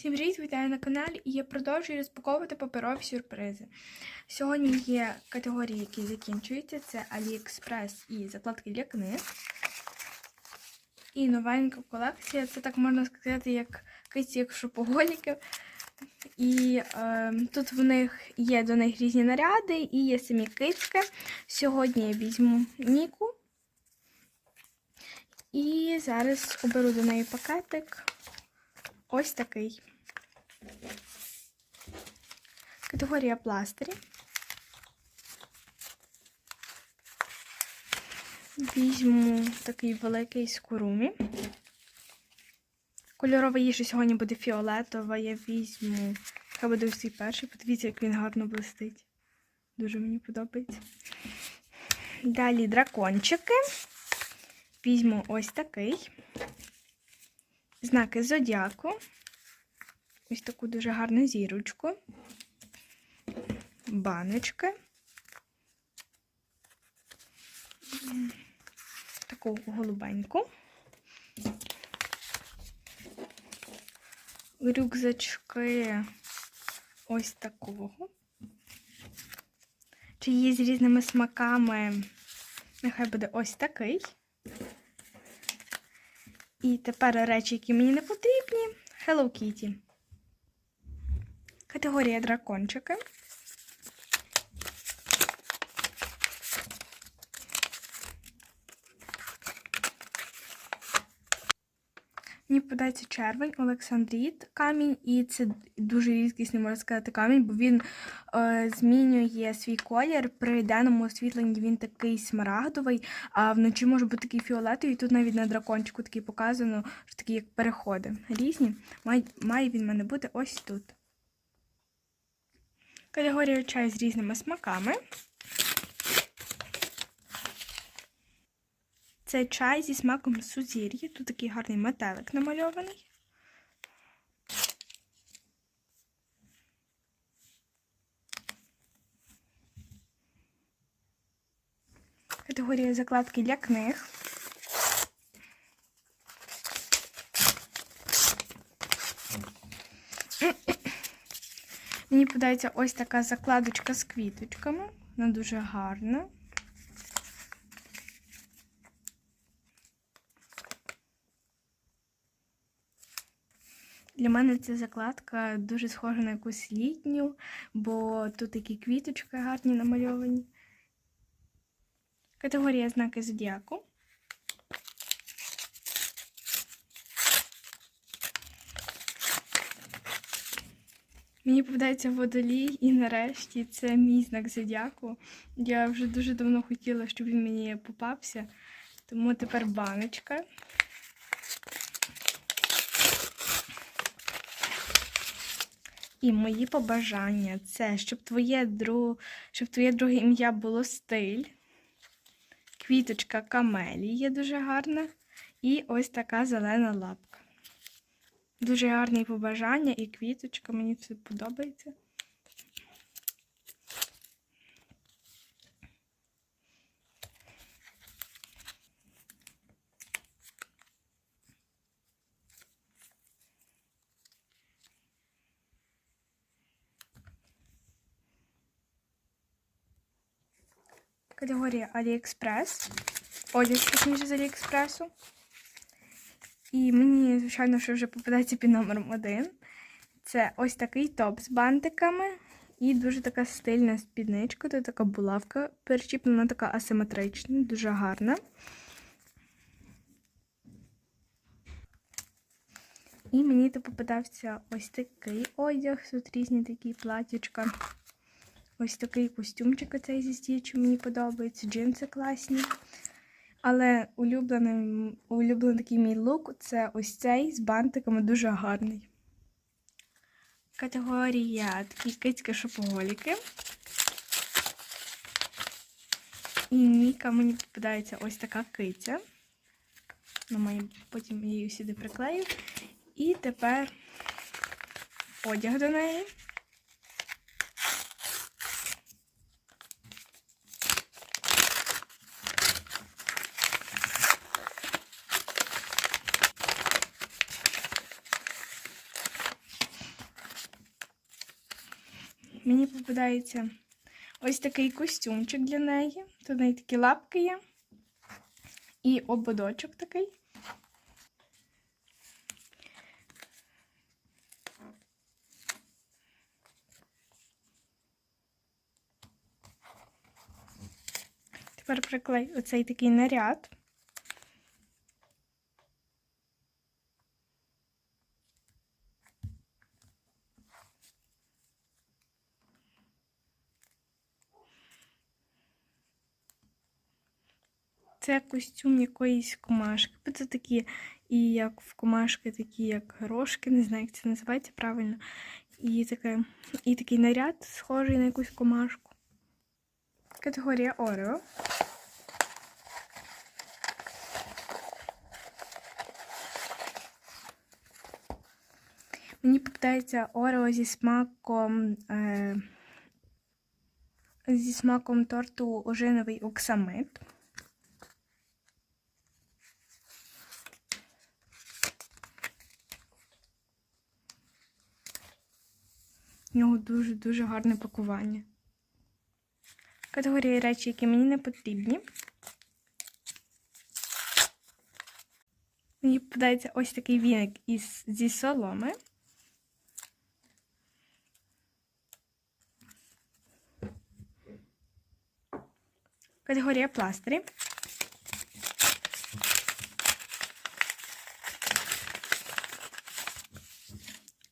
Всім привіт, вітаю на каналі і я продовжую розпаковувати паперові сюрпризи. Сьогодні є категорії, які закінчуються: це AliExpress і закладки для книг. І новенька колекція, це так можна сказати, як киці, як шопоголіків. І е, тут в них є до них різні наряди і є самі кицьки. Сьогодні я візьму Ніку. І зараз оберу до неї пакетик. Ось такий. Категорія пластирі. Візьму такий великий з курумі. Кольорова їжа сьогодні буде фіолетова. Я візьму. Хай буде всій перший. Подивіться, як він гарно блистить. Дуже мені подобається. Далі дракончики. Візьму ось такий. Знаки зодіаку. Ось таку дуже гарну зірочку. Баночки. Таку голубеньку. Рюкзачки ось такого. Чи є з різними смаками. Нехай буде ось такий. І тепер речі, які мені не потрібні. Hello Kitty. Категорія дракончики. Мені подається червень, Олександріт камінь, і це дуже рідкісний, можна сказати, камінь, бо він змінює свій колір. При денному освітленні він такий смарагдовий, а вночі може бути такий фіолетовий. Тут навіть на дракончику такий показано, що такі як переходи різні. Має, має він в мене бути ось тут. Категорія чай з різними смаками. Це чай зі смаком сузір'я. Тут такий гарний метелик намальований. Категорія закладки для книг. Мені подається ось така закладочка з квіточками. Вона дуже гарна. Для мене ця закладка дуже схожа на якусь літню, бо тут такі квіточки гарні намальовані. Категорія знаки зодіаку. Мені попадається водолій, і нарешті це мій знак зодіаку. Я вже дуже давно хотіла, щоб він мені попався, тому тепер баночка. І мої побажання це, щоб твоє друг... щоб твоє друге ім'я було стиль. Квіточка камелії дуже гарна. І ось така зелена лапка. Дуже гарні побажання і квіточка, мені це подобається. Категорія AliExpress. Одяг, точніше, з Аліекспресу. І мені, звичайно, що вже попадається під номером один. Це ось такий топ з бантиками. І дуже така стильна спідничка. Тут така булавка перечіплена, така асиметрична, дуже гарна. І мені тут попадався ось такий одяг. Тут різні такі платічка. Ось такий костюмчик оцей зі стічу мені подобається. Джинси класні. Але улюблений, улюблений такий мій лук це ось цей з бантиками дуже гарний. Категорія такі кицькі шопоголіки. І Ніка мені попадається ось така киця. Ну, мої, потім її сюди приклею. І тепер одяг до неї. Мені попадається ось такий костюмчик для неї. Тут в неї такі лапки є. І ободочок такий. Тепер приклей оцей такий наряд. Це костюм якоїсь комашки. Бо Це такі, і як в комашки, такі як горошки, не знаю, як це називається правильно. І, таке, і такий наряд, схожий на якусь комашку. Категорія Орео. Мені попадається Орео зі смаком. Е, зі смаком торту ожиновий оксамит. В нього дуже-дуже гарне пакування. Категорія речі, які мені не потрібні. Мені попадається ось такий віник із, зі соломи. Категорія пластирі.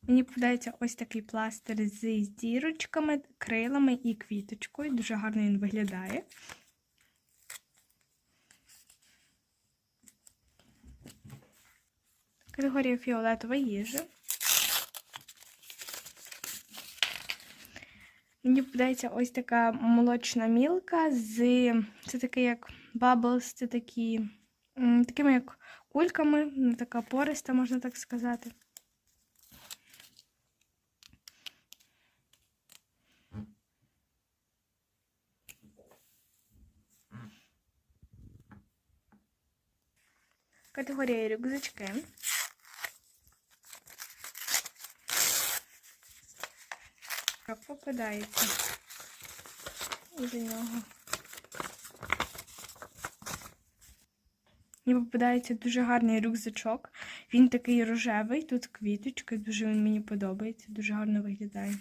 Мені попадається ось такий пластир з дірочками, крилами і квіточкою. Дуже гарно він виглядає. Категорія фіолетова їжа. Мені попадається ось така молочна мілка з. Це таке як баблс, це такі, такими як кульками, ну, така пориста, можна так сказати. Категорія рюкзачки. Так, попадається до нього. Мені попадається дуже гарний рюкзачок. Він такий рожевий, тут квіточка, дуже він мені подобається, дуже гарно виглядає.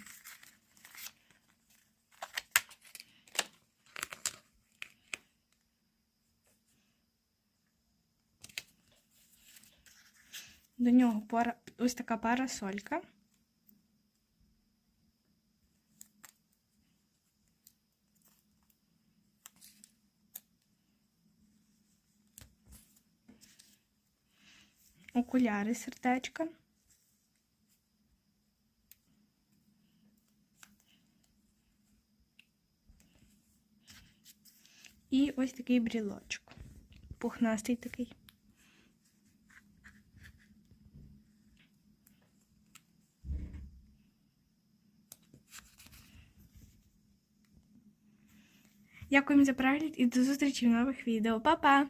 До нього пара, ось така парасолька. Окуляри сердечка. І ось такий брілочок. Пухнастий такий. Дякуємо за перегляд і до зустрічі в нових відео. Па-па!